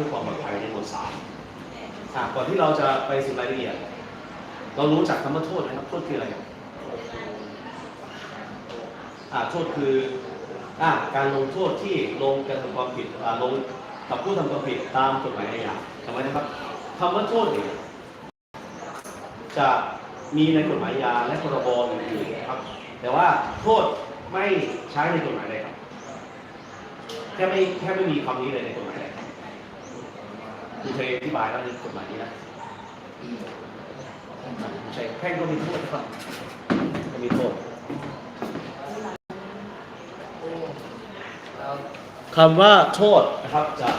พื่อความปลอดภัยในหมวดสามก่อนที่เราจะไปสู่รายละเอียด เรารู้จักคำว่าโทษไหมครับ โทษคืออะไรครับโทษคืออการลงโทษที่ลงกระทำความผิดลงกับผู้ทำความผิดตามกฎหมายอาญาจำไว้นะครับคำว่าโทษเนี่ยจะมีในกฎหมายอาและพรบอื่นๆนะครับ แต่ว่าโทษไม่ใช้ในกฎหมายใดครับแค่ไม่แค่ไม่มีคำนี้เลยในกฎหมายใด คุณเคยอธิบายแล้วในกฎหมายนี้นะใช่แพ่งก็มีโทษนะครับก็มีโทษคำว่าโทษนะครับจะ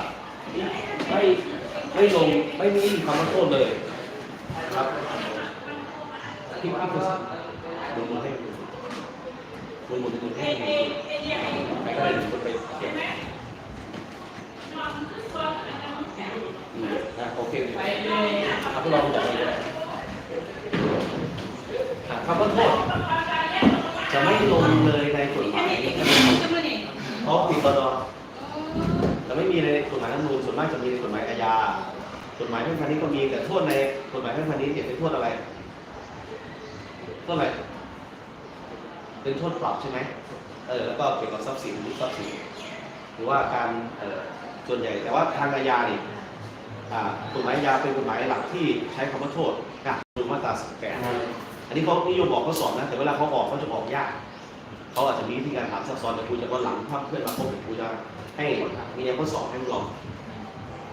ไม่ไม่ลงไม่มีคำว่าโทษเลยนะครับที่ที่คือลงมาให้ดูหมุนหมุนหมุนให้ดูไปก็ได้หมุนไปเก็บอื มอะโอเคเลยครับลองจับเลยก็ได้อะคำว่าโทษจะไม่ลงเลยในกฎหมายเพราะผิดบดจะไม่มีในกฎหมายรัฐธรรมนูญส่วนมากจะมีในกฎหมายอาญากฎหมายแพ่งพาณิชย์ก็มีแต่โทษในกฎหมายแพ่งพาณิชย์เนี่ยเป็นโทษอะไรโทษอะไรเป็นโทษปรับใช่ไหมเออแล้วก็เกี่ยวกับทรัพย์สินหรือทรัพย์สินหรือว่าการเออส่วนใหญ่แต่ว่าทางอาญาเนี่อ่า กฎหมายอาเป็นกฎหมายหลักที่ใช้คำว่าโทษนะดูมาตราสิบแปดอันนี้เขานิยมบอกเขาสอนนะแต่เวลาเขาออกเขาจะออกยากเขาอาจจะมีวิธีการถามซับซ้อนแต่ครูจะก็หลังภาพเพื่อนมาพบครูจะให้มีแนวข้อสอบให้ลอง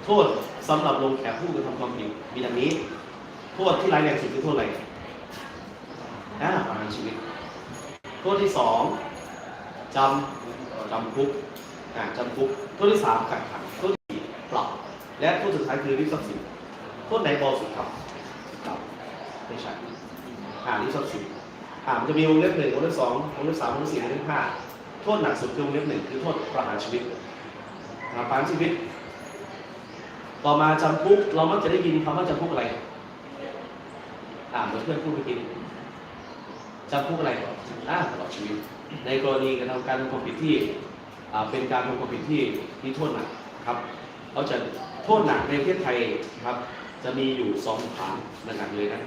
โทษสำหรับลงแขกผู้กระทำความผิดมีดังนี้ โทษที่ร้ายแรงสุดคือโทษอะไรอ่าประหารชีวิต โทษที่สองจำจำคุกอ่าจำคุก โทษที่สามกักขัง และโทษสุดท้ายคือริบทรัพย์สินโทษไหนเบาสุดครับปรับไม่ใช่อ่าริบทรัพย์สินอ่ามันจะมีวงเล็บหนึ่งวงเล็บสองวงเล็บสามวงเล็บสี่วงเล็บห้าโทษหนักสุดคือวงเล็บหนึ่งคือโทษประหารชีวิตประหารชีวิต ต่อมาจำคุกเรามักจะได้ยินคำว่าจำคุกอะไรอ่าเมือเพื่อนพูดเมื่อกี้จำคุกอะไรก่อนอ่าตลอดชีวิต ในกรณีการทำการทำความผิดที่เป็นการทำความผิดที่ที่โทษหนักครับเขาจะ โทษหนักในประเทศไทยครับ จะมีอยู่สองฐานหนักๆเลยนะ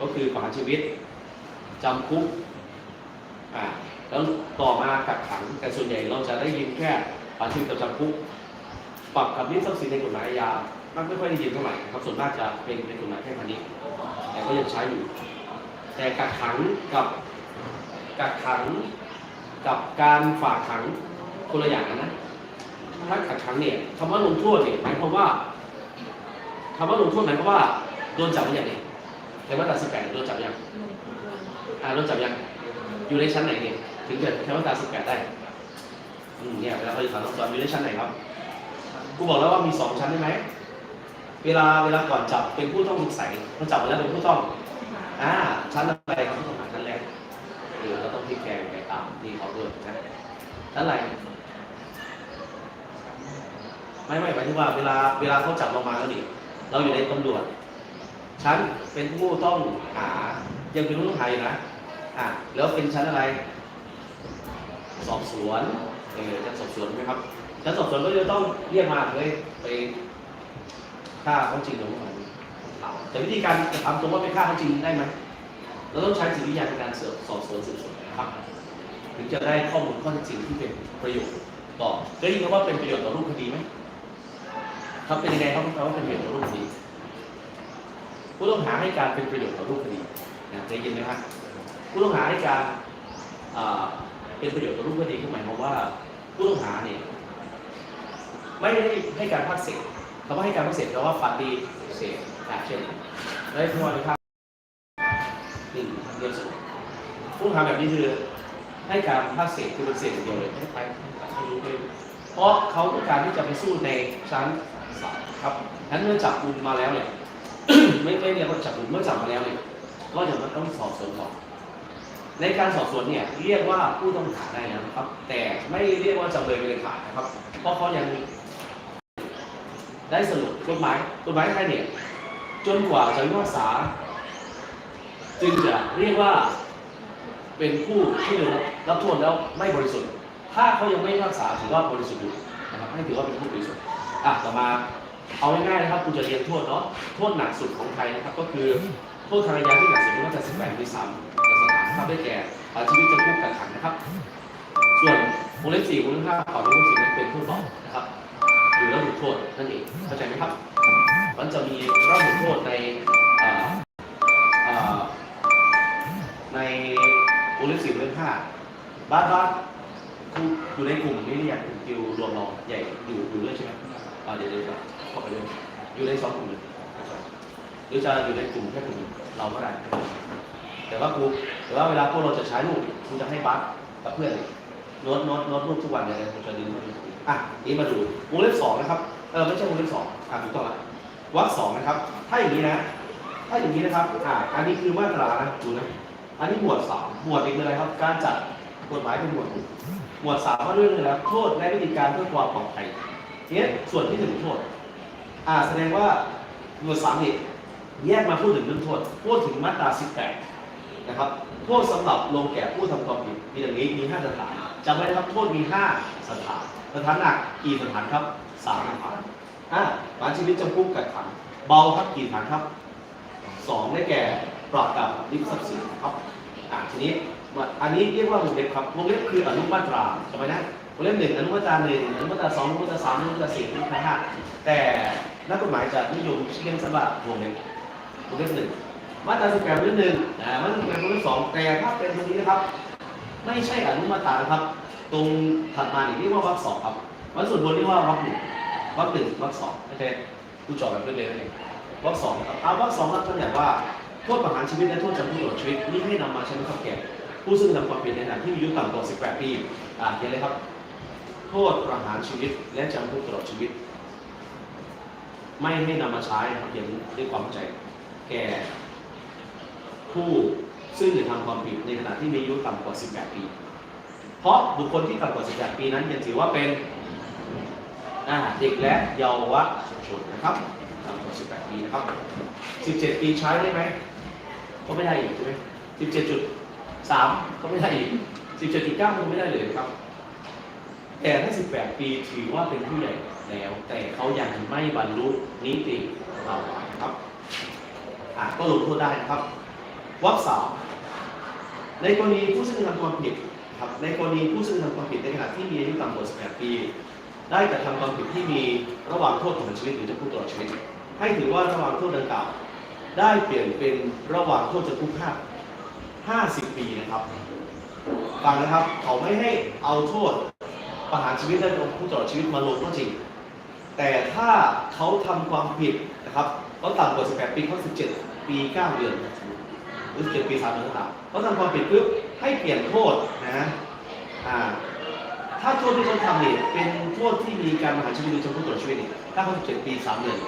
ก็คือประหารชีวิตจำคุกอ่าแล้วต่อมากักขังแต่ส่วนใหญ่เราจะได้ยินแค่ประหารชีวิตกับจำคุกปรับกับยึดทรัพย์สินในกฎหมายอาญามันไม่ค่อยได้ยินเท่าไหร่ครับส่วนมากจะเป็นในกฎหมายแค่พาณิชย์แต่ก็ยังใช้อยู่ แต่กักขังกับกักขังกับการฝากขังคนละอย่างนะ ถ้ากักขังเนี่ยคำว่าลงโทษเนี่ยหมายความว่าคำว่าลงโทษหมายความว่าโดนจับหรือยังเนี่ยแต่ว่าตัดสิบแปดโดนจับยังอ่าโดนจับยังอยู่ในชั้นไหนเนี่ยถึงจะแค่ว่าตัดสิบแปดได้อืมเนี่ยเวลาเราจะถามต้องสอนอยู่ในชั้นไหนครับกูบอกแล้วว่ามีสองชั้นใช่ไหมเวลาเวลาก่อนจับเป็นผู้ต้องสงสัยพอจับมาแล้วเป็นผู้ต้องอ่าชั้นอะไรครับต้องหาชั้นแรกเออเราต้องพลิกแกงไปตามที่เขาด้วยนะชั้นอะไร ไม่ไม่หมายถึงว่าเวลาเวลาเขาจับเรามาแล้วนี่เราอยู่ในตำรวจชั้นเป็นผู้ต้องหายังเป็นผู้ต้องหาอยู่นะอ่าแล้วเป็นชั้นอะไร สอบสวนเออชั้นสอบสวนไหมครับชั้นสอบสวนก็จะต้องเรียกมาเลยไปฆ่าเขาจริงหรือไม่แต่วิธีการจะทำตรงว่าไปฆ่าเขาจริงได้ไหมเราต้องใช้จิตวิทยาในการสอบสวนสืบสวนนะครับถึงจะได้ข้อมูลข้อเท็จจริงที่เป็นประโยชน์ต่อได้ยินคำว่าเป็นประโยชน์ต่อรูปคดีไหม ครับเป็นยังไงครับแปลว่าเป็นประโยชน์ต่อรูปคดีผู้ต้องหาให้การเป็นประโยชน์ต่อรูปคดีนะได้ยินไหมครับผู้ต้องหาให้การอ่าเป็นประโยชน์ต่อรูปคดีคือหมายความว่าผู้ต้องหาเนี่ยไม่ได้ให้การภาคเศษคำว่าให้การภาคเศษแปลว่าปฏิเสธอ่าเช่นได้ผู้ว่าพิพากษาหนึ่งเรียนสรุปผู้ต้องหาแบบนี้คือให้การภาคเศษคือเป็นเศษอย่างเดียวเลยไม่ได้ไปไม่รู้เลยเพราะเขาต้องการที่จะไปสู้ในชั้น ศาลครับนั้นเมื่อจับกุมมาแล้วเนี่ย ไม่ไม่เรียกว่าจับกุมเมื่อจับมาแล้วเนี่ย ก็ยังต้องสอบสวนต่อในการสอบสวนเนี่ยเรียกว่าผู้ต้องหาได้นะครับ แต่ไม่เรียกว่าจำเลยเป็นขาดนะครับ เพราะเขายังได้สรุปกฎหมายกฎหมายไทยเนี่ยจนกว่าจะพิพากษา จึงจะเรียกว่าเป็นผู้ที่รับรับโทษแล้วไม่บริสุทธิ์ ถ้าเขายังไม่รักษาถือว่าบริสุทธิ์อยู่นะครับให้ถือว่าเป็นผู้บริสุทธิ์ อะต่อมาเอาง่ายๆนะครับคุณจะเรียนโทษเนาะโทษหนักสุดของไทยนะครับ ก็คือโทษทางอาญาที่หนักสุดก็จะ18ปี3ในสถานครับได้แก่ประหาชีวิตจำคุกกักขังนะครับ ส่วนวงเล็บ4วงเล็บ5ต่อวงเล็บ4นั้นเป็นโทษเบานะครับหรือระบุโทษนั่นเองเข้าใจไหมครับ มันจะมีระบุโทษในอ่าอ่าในวงเล็บ4วงเล็บ5บ้านบ้านอยู่ในกลุ่มนี้เนี่ยกลุ่มคิวรวมเราใหญ่อยู่อยู่ด้วยใช่ไหม อ่าเดี๋ยวเดี๋ยวครับเข้าไปเลยอยู่ในสองกลุ่มเลยหรือจะอยู่ในกลุ่มแค่กลุ่มเราก็ได้แต่ว่าครูแต่ว่าเวลาพวกเราจะใช้รูปครูจะให้บัฟกับเพื่อนโน้ตโน้ตโน้ตรูปทุกวันเลยนะผมจะดึงอะนี่มาดูวงเล็บสองนะครับเออไม่ใช่วงเล็บสองอะถูกต้องละวรรคสองนะครับ ถ้าอย่างนี้นะ ถ้าอย่างนี้นะครับอะอันนี้คือมาตรานะดูนะอันนี้หมวดสามหมวดอีกคืออะไรครับ การจัดกฎหมายเป็นหมวดหมวดสามว่าด้วยเลยนะโทษและวิธีการเพื่อความปลอดภัย เนี่ยส่วนที่หนึ่งโทษอ่าแสดงว่าหมวดสามนี่แยกมาพูดถึงเรื่องโทษพูดถึงมาตราสิบแปดนะครับโทษสำหรับลงแก่ผู้ทำความผิดมีอย่างนี้มี5สถานจำไว้นะครับโทษมี5สถานสถานหนักกี่สถานครับ3สถานอ่าประหารชีวิตจำคุกกักขังเบาครับกี่สถานครับ2ได้แก่ปราบกับริบทรัพย์สินครับอ่าทีนี้มาอันนี้เรียกว่าวงเล็บครับวงเล็บคืออนุมาตราจำไว้นะวง เล็บหนึ่งอนุมาตราหนึ่งอนุมาตราสองอนุมาตราสามอนุมาตราสี่อนุมาตราห้าแต่นักกฎหมายจะนิยมเรียกสั้นว่าวงเล็บวงเล็บหนึ่งมาตราสิบแปดวงเล็บหนึ่งอ่มาตราสิบแปดวงเล็บสองแต่ถ้าเป็นตรงนี้นะครับ ไม่ใช่อนุมาตรานะครับ ตรงถัดมาเนี่ยเรียกว่าวรรคสองครับวันส่วนบนเรียกว่าวรรคหนึ่งวรรคหนึ่งวรรคสองโอเคดูจอแบบเร็วๆนั่นเองวรรคสองครับเอาวรรคสองรับตัวอย่างว่าโทษประหารชีวิตและโทษจำคุกตลอดชีวิตนี่ให้นำมาใช้บังคับแก่ผู้ซึ่งทำความผิดในขณะที่มีอายุต่ำกว่า 18 ปี อ่าเขียนเลยครับ โทษประหารชีวิต และจำคุกตลอดชีวิต ไม่ให้นำมาใช้ครับอย่างด้วยความเข้าใจ แก่ผู้ซึ่งกระทำความผิดในขณะที่มีอายุต่ำกว่า 18 ปี เพราะบุคคลที่ต่ำกว่า 18 ปีนั้นยังถือว่าเป็นอ่าเด็กและเยาวชนนะครับต่ำกว่า 18 ปีนะครับ 17 ปีใช้ได้ไหมก็ไม่ได้อีกใช่ไหม17.3 ก็ไม่ได้อีก 17.9ก็ไม่ได้เลยครับ แต่ถ้า 18 ปีถือว่าเป็นผู้ใหญ่แล้ว แต่เขายังไม่บรรลุนิติภาวะครับอะก็ลงโทษได้นะครับวรรคสามในกรณีผู้ซึ่งทำความผิดครับในกรณีผู้ซึ่งทำความผิดในขณะที่มีอายุต่ำกว่า 18 ปี ได้กระทำความผิดที่มีระหว่างโทษประหารชีวิตหรือจำคุกตลอดชีวิต ให้ถือว่าระหว่างโทษดังกล่าวได้เปลี่ยนเป็นระหว่างโทษจำคุก5 50 ปีนะครับฟังนะครับเขาไม่ให้เอาโทษ ประหารชีวิตและจำคุกตลอดชีวิตมาลงก็จริง แต่ถ้าเขาทำความผิดนะครับเขาต่ำกว่า 18 ปีเขา17 ปี 9 เดือนหรือ17ปี 3 เดือนก็ตามเขาทำความผิดปุ๊บให้เปลี่ยนโทษนะอ่าถ้าโทษที่เขาทำเนี่ยเป็นโทษที่มีการประหารชีวิตหรือจำคุกตลอดชีวิตเนี่ยถ้าเขา17 ปี 3 เดือน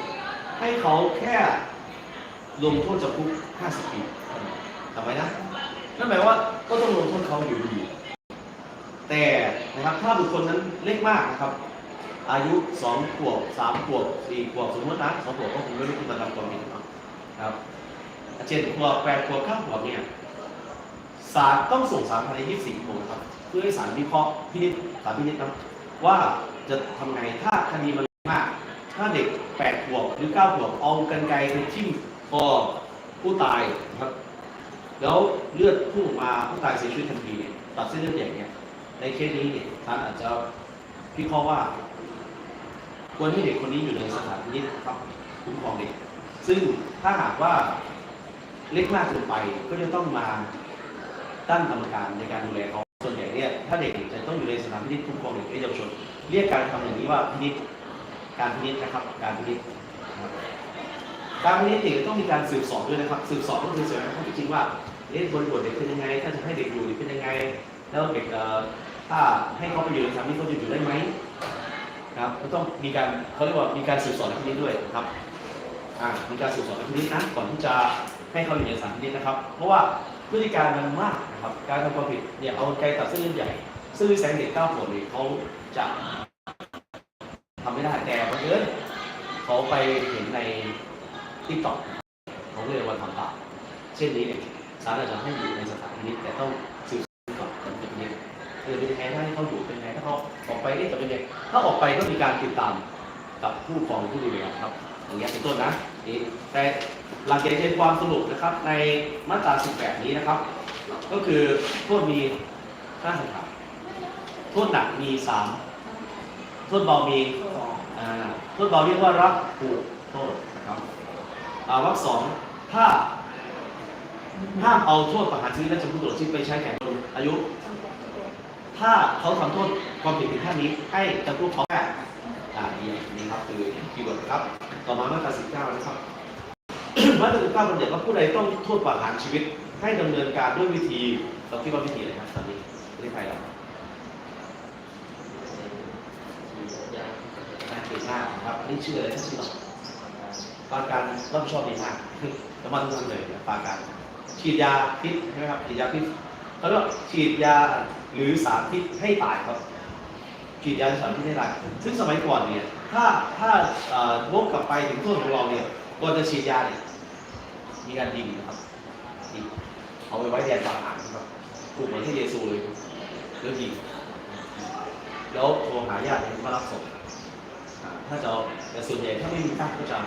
ให้เขาแค่ลงโทษจำคุก 50 ปีทำไมนะ นั่นหมายว่าก็ต้องลงโทษเขาอยู่ดี แต่นะครับถ้าบุคคลนั้นเล็กมากนะครับ อายุสองขวบสามขวบสี่ขวบสมมตินะสองขวบก็คงไม่ได้ขึ้นมาทำความผิดนะครับเจ็ดขวบแปดขวบเก้าขวบเนี่ยศาลต้องส่งสารภายในยี่สิบสี่ชั่วโมงครับ เพื่อให้ศาลวิเคราะห์พินิจศาลพินิจนะว่าจะทำไงถ้าคดีมันมาก ถ้าเด็กแปดขวบหรือเก้าขวบเอากันไกรไปทิ่มคอผู้ตายนะครับ แล้วเลือดพุ่งมาผู้ตายเสียชีวิตทันทีเนี่ยตัดเส้นเลือดใหญ่เนี่ย ในเคสนี้เนี่ยศาลอาจจะพิเคราะห์ว่า ควรให้เด็กคนนี้อยู่ในสถานพินิจครับคุ้มครองเด็ก ซึ่งถ้าหากว่าเล็กมากเกินไปก็จะต้องมาตั้งกรรมการในการดูแลเขาส่วนใหญ่เนี่ยถ้าเด็กจะต้องอยู่ในสถานพินิจคุ้มครองเด็กและเยาวชน เรียกการทำอย่างนี้ว่าพินิจการพินิจนะครับ การพินิจการพินิจเด็กต้องมีการสืบสอบด้วยนะครับ สืบสอบก็คือสืบสอบข้อเท็จจริงว่าเอ๊ะบริบทเด็กเป็นยังไง ถ้าจะให้เด็กอยู่เป็นยังไง แล้วเด็ก ถ้าให้เขาไปอยู่ในสถานพินิจเขาจะอยู่ได้ไหมครับก็ต้องมีการเขาเรียกว่ามีการสืบสวนที่นี้ด้วยครับอ่ามีการสืบสวนที่นี้นะก่อนที่จะให้เขาอยู่ในสถานที่นี้นะครับ เพราะว่าพฤติการมันมากนะครับการทำความผิดเนี่ยเอาไกลตัดเส้นเลือดใหญ่ ซึ่งแสงเด็กเก้าขวบเนี่ยเขาจะทำไม่ได้แต่บังเอิญเขาไปเห็นในทิกตอกเขาก็เลยมาทำตามเช่นนี้เนี่ยศาลอาจจะให้อยู่ในสถานที่นี้แต่ต้อง สือเป็นยังไงถ้าให้เขาอยู่เป็นยังไงถ้าเขาออกไปนี่จะเป็นยังไงถ้าออกไปก็มีการติดตามกับผู้ปกครองผู้ดูแลครับอย่างเงี้ยเป็นต้นนะนี่แต่หลักเกณฑ์ความสรุปนะครับ ในมาตรา 18 นี้นะครับ ก็คือโทษมีค่าสังขารโทษหนักมี3โทษเบามีโทษเบาเรียกว่ารับผูกโทษนะครับวรรคสองถ้าห้ามเอาโทษประหารชีวิตและจำคุกตลอดชีวิตไปใช้แก่คนอายุ ถ้าเขาทำโทษความผิดถึงขั้นนี้ให้จำคุกเขาแค่อ่านี่นี่ครับคือคีย์เวิร์ดครับ ต่อมามาตรา19นะครับ มาตรา19บัญญัติว่าผู้ใดต้องโทษประหารชีวิต ให้ดำเนินการด้วยวิธีเราคิดว่าวิธีอะไรครับตอนนี้ประเทศไทยเราการเก่งมากนะครับนี่ชื่ออะไรท่านชื่อหรอปาการรับผิดชอบดีมากน้ำมันทุกเลยนะปาการฉีดยาพิษใช่ไหมครับฉีดยาพิษเขาเรียกว่าฉีดยา หรือสารพิษให้ตายครับฉีดยาสารพิษให้ตายซึ่งสมัยก่อนเนี่ยถ้าถ้าวกกลับไปถึงโทษของเราเนี่ยก่อนจะฉีดยาเนี่ยมีการยิงนะครับยิงเอาไปไว้แดนปากหางนะครับถูกเหมือนที่เยซูเลยแล้วยิงแล้วโทรหาญาติมารับศพถ้าจะแต่ส่วนใหญ่ถ้าไม่มีญาติก็จะ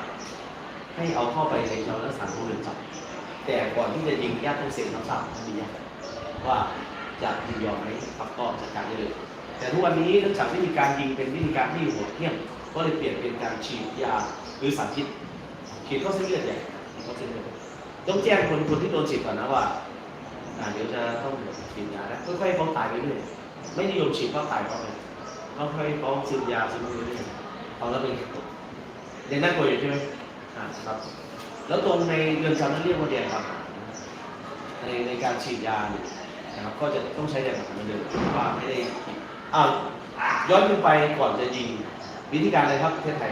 ให้เอาเข้าไปในชาวรักษาผู้เรือนจำแต่ก่อนที่จะยิงญาติต้องเซ็นคำสั่งให้มีญาติว่า จะยินยอมไหมครับก็จัดการได้เลย แต่ทุกวันนี้เนื่องจากวิธีการยิงเป็นวิธีการที่โหดเหี้ยมก็เลยเปลี่ยนเป็นการฉีดยาหรือสารพิษฉีดเข้าเส้นเลือดใหญ่เข้าเส้นเลือดต้องแจ้งคนคนที่โดนฉีดก่อนนะว่าอ่าเดี๋ยวจะต้องฉีดยาแล้วค่อยๆเขาตายไปเรื่อยไม่นิยมฉีดเพราตายเพราไรต้องค่อยๆเขาซึมยาซึมไปเรื่อยๆเอาแล้วเป็นเรียนน่ากลัวอยู่ใช่ไหมอ่าครับ แล้วตรงในเรือนจำนั้นเรียกว่าแดนประหารในในการฉีดยาเนี่ย นะครับก็จะต้องใช้แดนประหารเหมือนเดิมว่าไม่ได้อ้าวย้อนขึ้นไปก่อนจะยิงวิธีการอะไรครับประเทศไทย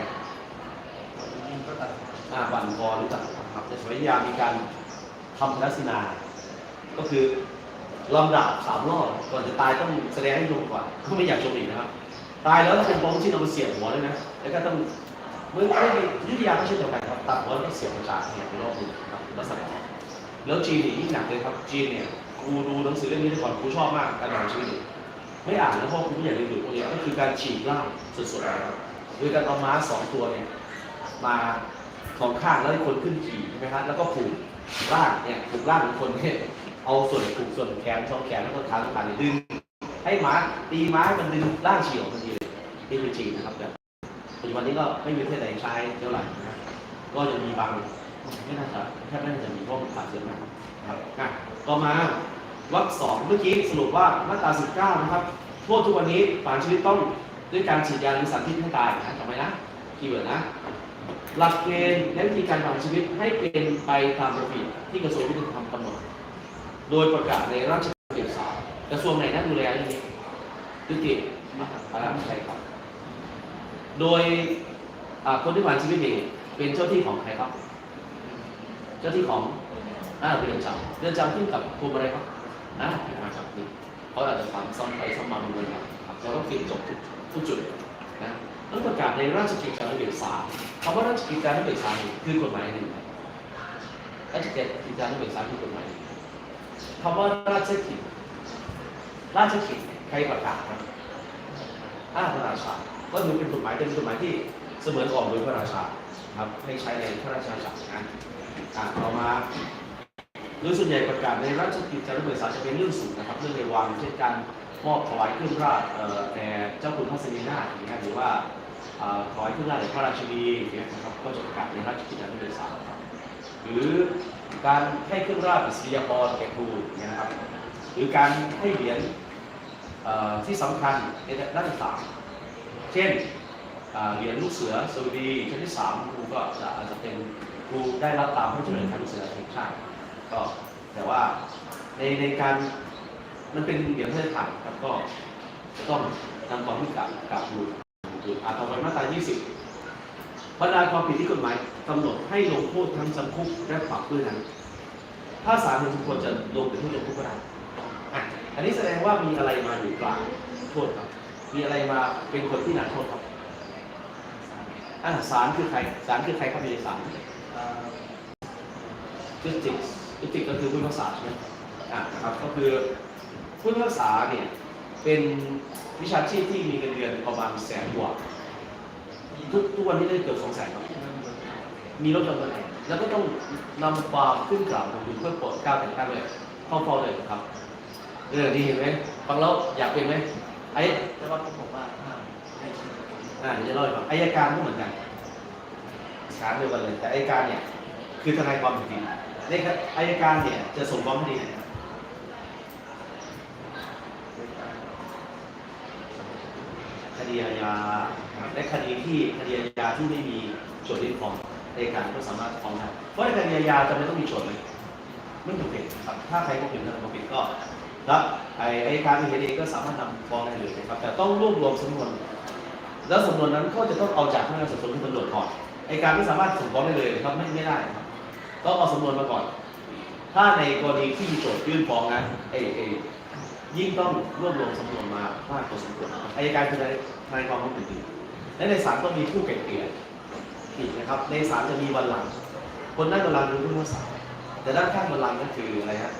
อ่าบั่นคอรู้จักครับในสมัยอยุธยามีการทำทัศนาก็คือลำดับสามรอบก่อนจะตายต้องแสดงให้ดูก่อนเขาไม่อยากชมอีกนะครับ ตายแล้วต้องเป็นบองชิ้นเอาไปเสียบหัวด้วยนะแล้วก็ต้องเมื่อไม่มียุทธยาก็เช่นเดียวกันครับตัดหัวแล้วก็เสียบกระจาดเนี่ยเป็นรอบหนึงครับลักษณะแล้วจีนนี่ยิ่งหนักเลยครับจีนเนี่ย ครูดูหนังสือเรื่องนี้ก่อนครูชอบมากการอ่านชีวิตไม่อ่านแล้วพราะครูไม่อยากเรียนรู้พวกนี้ก็คือการฉีกล่างสดๆนะครับโดยการเอาม้าสองตัวเนี่ยมาสองข้างแล้วให้คนขึ้นขี่ใช่ไหมครับแล้วก็ผูกร่างเนี่ยผูกร่างของคนเนี่ยเอาส่วนผูกส่วนแขนช่องแขนแล้วก็ขาต่างๆดึงให้ม้าตีม้าให้มันดึงร่างเฉีกออกทันทีเลยนี่คือจีนนะครับแบบปัจจุบันนี้ก็ไม่มีประเทศไหนใช้เท่าไหร่นะก็จะมีบาง ไม่น่าจะแทบไม่น่าจะมีเพราะมันขาดเยอะมากนะครับอะต่อมาวรรคสองเมื่อกี้สรุปว่ามาตรา19นะครับโทษทุกวันนี้ประหารชีวิตต้องด้วยการฉีดยาหรือสารพิษให้ตายนะจำไว้นะคีย์เวิร์ดนะ หลักเกณฑ์และวิธีการประหารชีวิตให้เป็นไปตามระเบียบที่กระทรวงยุติธรรมกำหนด โดยประกาศในราชกิจจากระทรวงไหนนะดูแลเรื่องนี้ยุติมหาภาระใช่ครับ โดยคนที่ผ่านชีวิตนี่เป็นเจ้าที่ของใครครับ เจ้าที่ของอ่าเรือนจำเรือนจำขึ้นกับกรมอะไรครับนะมาจากนี่เขาอาจจะถามซ้ำไปซ้ำมาดูเลยครับแล้วก็เขียนจบทุกทุกจุดนะแล้วประกาศในราชกิจจานุเบกษาคำว่าราชกิจจานุเบกษาคือกฎหมายหนึ่งราชกิจจานุเบกษาคือกฎหมายคำว่าราชกิจราชกิจใครประกาศครับอ้าพระราชา ก็ถือเป็นกฎหมายเป็นกฎหมายที่เสมือนออกโดยพระราชาครับให้ใช้ในพระราชาจักรนะ อ่าต่อมาโดยส่วนใหญ่ประกาศในราชกิจจานุเบกษาจะเป็นเรื่องสูงนะครับ เรื่องในวังเช่นการมอบถวายเครื่องราชเอ่อแด่เจ้าคุณพระสิรินาถอย่างเงี้ยหรือว่าอ่าถวายเครื่องราชแด่พระราชินีอย่างเงี้ยนะครับก็จะประกาศในราชกิจจานุเบกษาหรือการให้เครื่องราชอิสริยาภรณ์แก่ครูอย่างเงี้ยนะครับ หรือการให้เหรียญที่สำคัญในด้านต่างเช่นเหรียญลูกเสือสวัสดีชั้นที่สามครูก็จะอาจจะเป็น ครูได้รับตามพระเจริญทางลูกเสือแห่งชาติก็แต่ว่าในในการมันเป็นเหรียญพระราชทานครับก็จะต้องนำความผิดกับกับครูอาต่อไปมาตรา 20 บรรดาความผิดที่กฎหมายกำหนดให้ลงโทษทั้งจำคุกและปรับด้วยนั้น ถ้าศาลเห็นสมควรจะลงเป็นโทษจำคุกก็ได้อะอันนี้แสดงว่ามีอะไรมาอยู่กลางโทษครับ มีอะไรมาเป็นคนที่หนักโทษครับอ่าศาลคือใครศาลคือใครครับในศาล จุติจุติก็คือผู้พิพากษาใช่ไหมอ่านะครับก็คือผู้พิพากษาเนี่ยเป็นวิชาชีพที่มีเงินเดือนประมาณแสนกว่าทุกทุกวันนี้ได้เกือบสองแสนครับมีรถยนต์ตัวไหนแล้วก็ต้องนำความขึ้นกล่าวของคุณเพื่อโปรดเกล้าแต่งตั้งเลยเข้าเฝ้าเลยครับเออดีเห็นไหมฟังแล้วอยากเป็นไหมไอ้แต่ว่าผมบอกว่าห้ามให้ชื่ออ่าเดี๋ยวจะเล่าให้ฟังอายการก็เหมือนกัน สารเดียวกันเลย แต่อายการเนี่ยคือทนายความผิดในครับอายการเนี่ยจะส่งฟ้องคดีไหนครับคดีอาญาและคดีที่คดีอาญาที่ไม่มีโจทย์ยื่นฟ้องอายการก็สามารถฟ้องได้เพราะในคดีอาญาจะไม่ต้องมีโจทย์เลยไม่จำเป็นครับ ถ้าใครพบเห็นทางความผิดก็รับไอ้อายการเห็นเองก็สามารถนำฟ้องได้เลยนะครับ แต่ต้องรวบรวมสำนวน แล้วสำนวนนั้นก็จะต้องเอาจากพนักงานสอบสวนที่ตำรวจก่อน อการไม่สามารถส่งฟ้องได้เลยครับไม่ไม่ได้ครับต้องเอาสำนวนมาก่อน ถ้าในกรณีที่มีโจทย์ยื่นฟ้องนะเอเอยิ่งต้องรวบรวมสำนวนมามากพอสมควรอายการคือในในความรู้ผิดและในศาลต้องมีผู้ไกล่เกลี่ยอีกนะครับ ในศาลจะมีวันหลัง คนนั่งบัลลังก์คือผู้พิพากษาแต่ด้านข้างบัลลังก์นั่นคืออะไรฮะ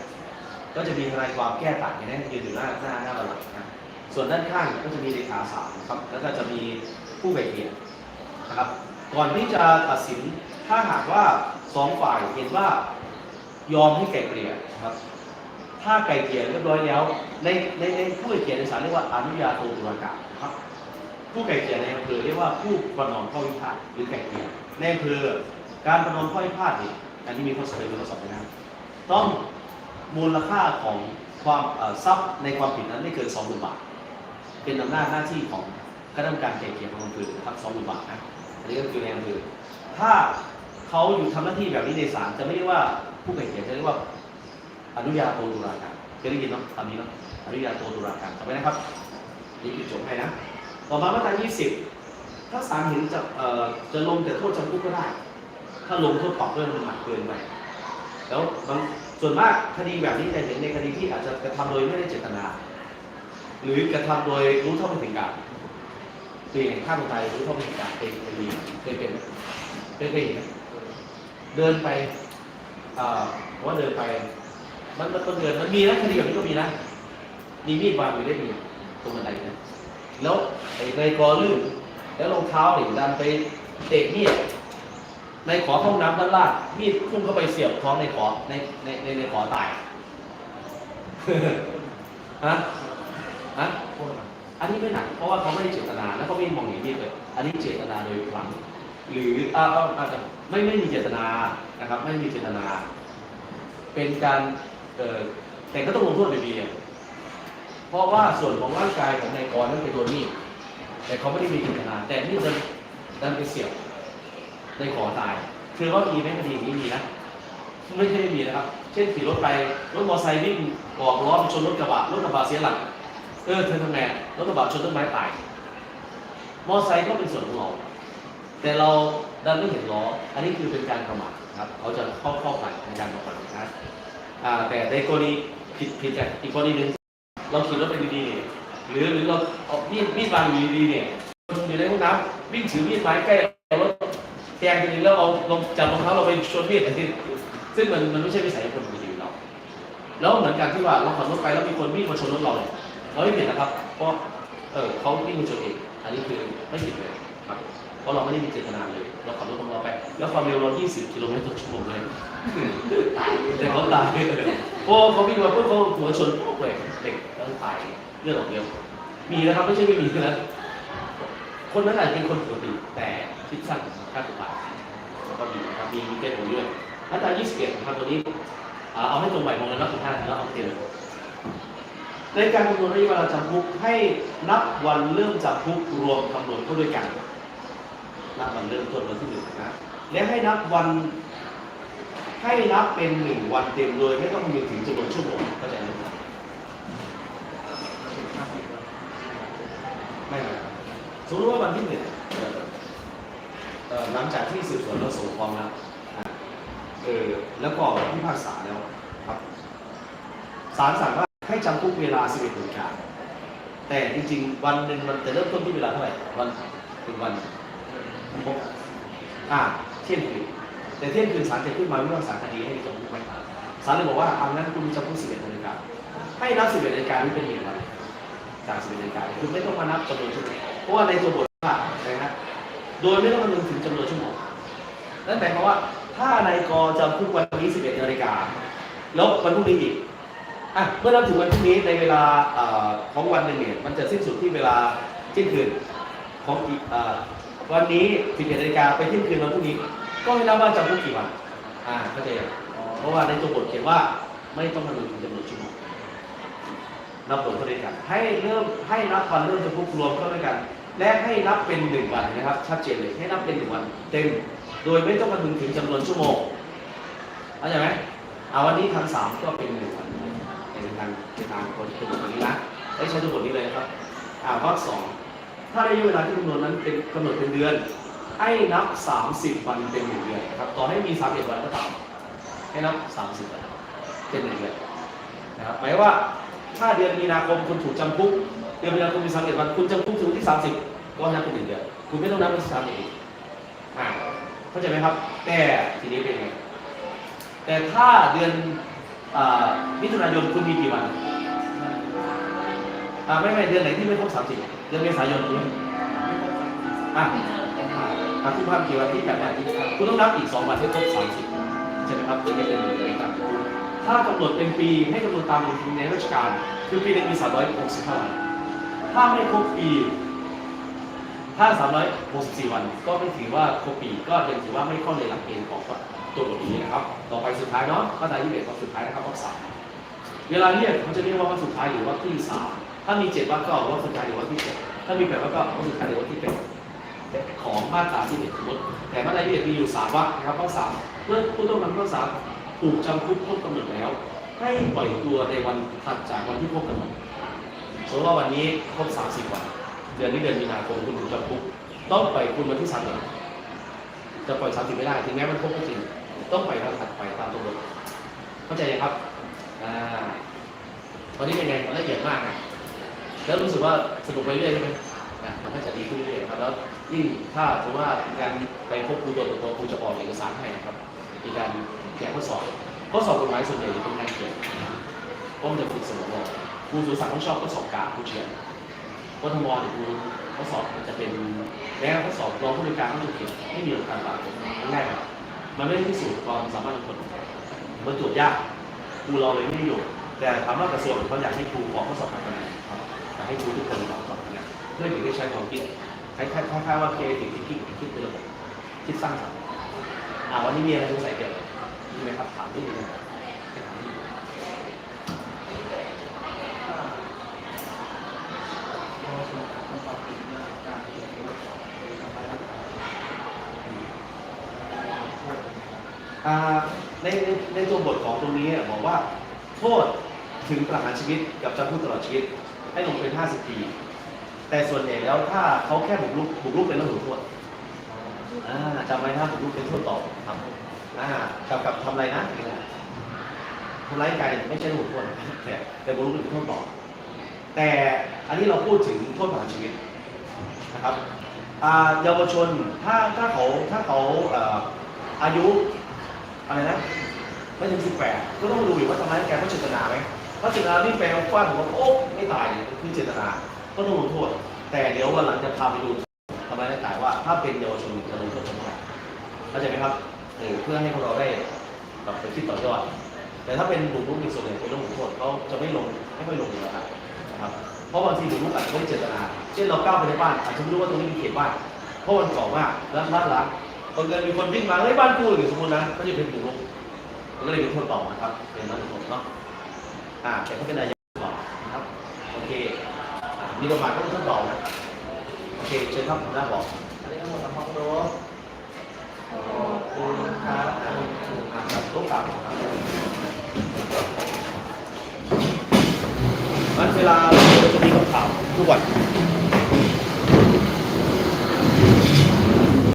ก็จะมีทนายความแก้ต่างอย่างนี้ยืนอยู่หน้าหน้าหน้าบัลลังก์นะส่วนด้านข้างก็จะมีเลขาศาลนะครับ แล้วก็จะมีผู้ไกล่เกลี่ยนะครับ ก่อนที่จะตัดสินถ้าหากว่าสองฝ่ายเห็นว่ายอมให้ไก่เกลี่ยครับ ถ้าไก่เกลี่ยเรียบร้อยแล้วในในในผู้ไก่เกลี่ยในศาลเรียกว่าอนุญาโตตุลาการครับ ผู้ไก่เกลี่ยในอำเภอเรียกว่าผู้ประนอมข้อพิพาทหรือไก่เกลี่ยในอำเภอการประนอมข้อพิพาทนี่อันนี้มีข้อเสนอมีข้อสอบนะต้องมูลค่าของความทรัพย์ในความผิดนั้นไม่เกินสองหมื่นบาท เป็นอำนาจหน้าที่ของคณะกรรมการไก่เกลี่ยของอำเภอครับสองหมื่นบาทนะ อันนี้ก็คือในอำเภอถ้าเขาอยู่ทำหน้าที่แบบนี้ในศาลจะไม่เรียกว่าผู้ไกล่เกลี่ยจะเรียกว่า อนุญาโตตุลาการเคยได้ยินเนาะคำนี้เนาะอนุญาโตตุลาการต่อไปนะครับนี่คือจบให้นะ ต่อมามาตรา 20 ถ้าศาลเห็นจะเอ่อจะลงแต่โทษจำคุกก็ได้ ถ้าลงโทษปรับด้วยมันหนักเกินไป แล้วบางส่วนมากคดีแบบนี้จะเห็นในคดีที่อาจจะกระทำโดยไม่ได้เจตนา หรือกระทำโดยรู้เท่าไม่ถึงการ คืออย่างฆ่าตัวตายรู้เท่าไม่ถึงการเป็นคดีเคยเป็นเคยเคยเห็นไหมเดินไปอ่าผมว่าเดินไป มันมันต้นเดินมันมีนะคดีแบบนี้ก็มีนะมีมีดวางอยู่ได้มีตรงบันไดนะแล้วไอ้ในกอลื่นแล้วรองเท้าเนี่ยดันไปเตะมีดในขอห้องน้ำด้านล่างมีดพุ่งเข้าไปเสียบท้องในขอในในในในขอตายฮะฮะ อันนี้ไม่หนักเพราะว่าเขาไม่ได้เจตนาแล้วเขาไม่มองอย่างนี้เลยอันนี้เจตนาโดยพลังหรืออ่าอาจจะไม่ไม่มีเจตนานะครับ ไม่มีเจตนา เป็นการเอ่อแต่ก็ต้องลงโทษอยู่ดีอะเพราะว่าส่วนของร่างกายของนายกรนั่นเป็นตัวนี้แต่เขาไม่ได้มีเจตนา แต่นี่ดันดันไปเสียบในขอตายคือว่ามีไหมคดีนี้มีนะไม่ใช่ไม่มีนะครับ เช่นขี่รถไปรถมอเตอร์ไซค์วิ่งบอกล้อไปชนรถกระบะรถกระบะเสียหลัก เออเธอทำไงรถกระบะชนต้นไม้ตาย มอเตอร์ไซค์ก็เป็นส่วนของเรา แต่เราดันไม่เห็นล้อ อันนี้คือเป็นการประมาทครับ เขาจะเข้าข้าข่ายในการประมาทนะแต่ในกรณีผิดผิดจากอีกกรณีหนึ่งเราขี่รถไปดีๆเนี่ยหรือหรือเราเอามีดมีดวางอยู่ดีๆเนี่ยอยู่ในห้องน้ำวิ่งถือมีดไม้ใกล้รถแทงไปนึงแล้วเอาลงจับรองเท้าเราไปชนมีดอันที่ซึ่งมันมันไม่ใช่วิสัยคนปกติเรา แล้วเหมือนกันที่ว่าเราขับรถไปแล้วมีคนวิ่งมาชนรถเราเนี่ย เราไม่ผิดนะครับ เพราะเออเขาวิ่งมาชนเอง อันนี้คือไม่ผิดเลยครับ เพราะเราไม่ได้มีเจตนาเลย เราขับรถของเราไป แล้วความเร็วเรา 20 กิโลเมตรต่อชั่วโมงเลย แต่เขาตายเพราะเขาวิ่งมาปุ๊บเขาหัวชนปุ๊บเลยเด็กแล้วตายเลือดออกเดียอะมีนะครับไม่ใช่ไม่มีนะคนนั้นอาจจะเป็นคนปกติแต่คิดสั้นฆ่าตัวตายแล้วก็มีนะครับ มีมีเกณฑ์ผลด้วยมาตรา21ครับตัวนี้ เอาให้ตรงใบมองแล้วนับถึงห้าแล้วเอาเต็ม ในการคำนวณระยะเวลาจำคุกให้นับวันเริ่มจำคุกรวมคำนวณเข้าด้วยกัน นับวันเริ่มต้นวันที่หนึ่งนะ และให้นับวันให้นับเป็นหนึ่งวันเต็มโดยไม่ต้องมีถึงจำนวนชั่วโมงเข้าใจไหมครับสิบวันไม่ไม่สมมติว่าวันที่หนึ่งหลังจากที่สืบสวนแล้วส่งฟ้องแล้วเออแล้วก็พิพากษาแล้วครับศาลสั่งว่า ให้จำคุกเวลา 11นาฬิกาแต่จริงๆ วันหนึ่งมันจะเริ่มต้นที่เวลาเท่าไหร่ วันถึงวันอ่า เที่ยงคืน แต่เที่ยงคืนศาลจะขึ้นมาวิพากษารคดีให้จำคุกไหมศาลเลยบอกว่าเอางั้นคุณจำคุก11นาฬิกาให้นับ11นาฬิกานี้เป็นหนึ่งวันจากสิบเอ็ดนาฬิกาคือไม่ต้องมานับจำนวนชั่วโมงเพราะว่าในตัวบทว่าอะไรนะโดยไม่ต้องคำนึงถึงจำนวนชั่วโมงนั่นหมายความว่าถ้านายกจำคุกวันนี้ 11นาฬิกาแล้ววันพรุ่งนี้อีก อะเมื่อนับถึงวันพรุ่งนี้ในเวลาอของวันหนึ่งเนี่ยมันจะสิ้นสุดที่เวลาเที่ยงคืนของอวันนี้11นาฬิกาไปเที่ยงคืนวันพรุ่งนี้ ก็ไม่นับว่าจำคุกกี่วันอ่าเข้าใจเพราะว่าในตัวบทเขียนว่าไม่ต้องคำนึงถึงจำนวนชั่วโมงนับผลเข้าด้วยกันให้เริ่มให้นับวันเริ่มจำคุกรวมเข้าด้วยกัน และให้นับเป็นหนึ่งวันนะครับ ชัดเจนเลยให้นับเป็นหนึ่งวันเต็มโดยไม่ต้องมาถึงถึงจำนวนชั่วโมงเข้าใจไหมเอาวันนี้ทำสามก็เป็นหนึ่งวัน เป็นทางเป็นทางคนเป็นบทนี้นะให้ใช้ตัวบทนี้เลยครับ อ่าข้อสองถ้าระยะเวลาที่กำหนดนั้นเป็นกำหนดเป็นเดือน ให้นับ 30 วันเป็นหนึ่งเดือนครับต่อให้มี31วันก็ตามให้นับ 30 วันเป็นหนึ่งเดือนนะครับหมายว่าถ้าเดือนมีนาคมคุณถูกจำคุกเดือนมีนาคมมีสามเดือนวันคุณจำคุกถึงวันที่สามสิบก็นับเป็นหนึ่งเดือนคุณไม่ต้องนับเป็นสามเดือนอีกอ่าเข้าใจไหมครับ แต่ทีนี้เป็นไงแต่ถ้าเดือน มิถุนายนคุณมีกี่วันไม่ไม่เดือนไหนที่ไม่ครบสามสิบเดือนเมษายนคุณอะอะคุณพันกี่วันที่แบบวันคุณต้องนับอีกสองวันให้ครบสามสิบใช่ไหมครับเดือนนี้เป็นหนึ่งเดือนครับถ้ากำหนดเป็นปีให้กำหนดตามในราชการ คือปีหนึงมี365วันถ้าไม่ครบปีถ้า 364 วันก็ไม่ถือว่าครบปีก็ยังถือว่าไม่เข้าในหลักเกณฑ์ของกฎหมาย ตัวบทนี้นะครับ ต่อไปสุดท้ายเนาะข้อใดที่เป็นข้อสุดท้ายนะครับข้อสามเวลาเรียกเขาจะเรียกว่าข้อสุดท้ายหรือว่าที่สามถ้ามีเจ็ดวักก็ว่าสุดท้ายหรือว่าที่เจ็ดถ้ามีแปดวักก็ว่าสุดท้ายหรือว่าที่เป็นของมาตราที่เอ็ดสมมติแต่มาตราที่เอ็ดมีอยู่สามวักนะครับข้อสามเมื่อผู้ต้องกาข้อสามถูกจำคุกครบกำหนดแล้ว ให้ปล่อยตัวในวันถัดจากวันที่ครบกำหนดสมมติว่าวันนี้ครบ30วันเดือนนี้เดือนมีนาคมคุณถูกจำคุกต้องปล่อยคุณวันที่30จะปล่อย30ไม่ได้ถึงแม้มันครบก็จริง ต้องปล่อยวันถัดไปตามตัวบทเข้าใจยังครับอ่าตอนนี้เป็นไงละเอียดมากนะแล้วรู้สึกว่าสนุกไปเรื่อยใช่ไหมอะมันก็จะดีขึ้นเรื่อยครับแล้วยิ่งถ้าสมมติว่าการไปพบครูตัวตนตัวครูจะออกเอกสารให้นะครับมีการแกะข้อสอบข้อสอบกฎหมายส่วนใหญ่จะเป็นการเขียนเพราะมันจะฝึกสมองครูสุรศักต้องชอบข้อสอบกางผู้เขียนกทมเนี่ยครูข้อสอบมันจะเป็นแม้ข้อสอบรองผู้บริการต้องเขียนไม่มีหลักการต่างมันง่ายครับ มันไม่ได้พิสูจน์ความสามารถของคนมันตรวจยากครูเราเลยไม่อยู่ แต่ถามว่ากระทรวงเขาอยากให้ครูออกข้อสอบทำคะแนนครับอยากให้ครูทุกคนออข้อสอบทำคะแนนเพื่อที่ได้ใช้ความคิดคล้ายๆคล้ายๆว่าเคคิดคิดคิดเป็นระบบคิดสร้างสรรค์อ่าวันนี้มีอะไรสงสัยเกี่ยวกับมีไหมครับถามนิดนึงนะครับให้ถามนิดนึง พอสมควรความผิดเรื่องการเขียนรถทำลายหลักฐานโทษ อ่า ในในในตัวบทของตรงนี้บอกว่าโทษถึงประหารชีวิตกับจำคุกตลอดชีวิต ให้ลงเป็น 50 ปี แต่ส่วนใหญ่แล้วถ้าเขาแค่บุกรุกบุกรุกเป็นระหุโทษอ่าจำไว้ถ้าบุกรุกเป็นโทษต่อครับอ่ากับกับทำอะไรนะทำร้ายร่างกายไม่ใช่ระหุโทษแต่แต่บุกรุกเป็นโทษต่อแต่อันนี้เราพูดถึงโทษประหารชีวิตนะครับเยาวชนถ้าถ้าเขาถ้าเขาออายุ อะไรนะไม่ถึงสิบแปดก็ต้องดูอยู่ว่าทำร้ายร่างกายเขาเจตนาไหมถ้าเจตนานี่แปลว่าฟาดผมว่าโอ๊ะไม่ตายคือเจตนาก็ต้องลงโทษ แต่เดี๋ยววันหลังจะพาไปดูทำร้ายร่างกายว่า ถ้าเป็นเยาวชนจะลงโทษเท่าไหร่เข้าใจไหมครับเพื่อให้พวกเราได้แบบไปคิดต่อยอด แต่ถ้าเป็นบุกรุกในส่วนใหญ่เป็นเรื่องของโทษเขาจะไม่ลงไม่ค่อยลงอยู่แล้วครับนะครับเพราะบางทีบุกรุกอาจจะไม่เจตนา เช่นเราก้าวไปในบ้านอาจจะไม่รู้ว่าตรงนี้มีเขตบ้านเพราะมันก่ามากแล้วบ้านล้าง บางเกิดมีคนวิ่งมาเฮ้ยบ้านกูหรือสมมตินะก็จะเป็นบุกรุกมันก็เลยเป็นโทษต่อนะครับเป็นนั้นผมเนาะอ่าแต่ก็เป็นอาญาต่อนะครับโอเคอ่ามีประมาทก็เป็นโทษต่อนะโอเคเชิญครับหัวหน้าบอกอันนี้ทั้งหมดทั้งหมดโดสขอบคุณครับขอบคุณครับครับต้องกลับครับงั้นเวลาเราจะมีคำถามทุกวัน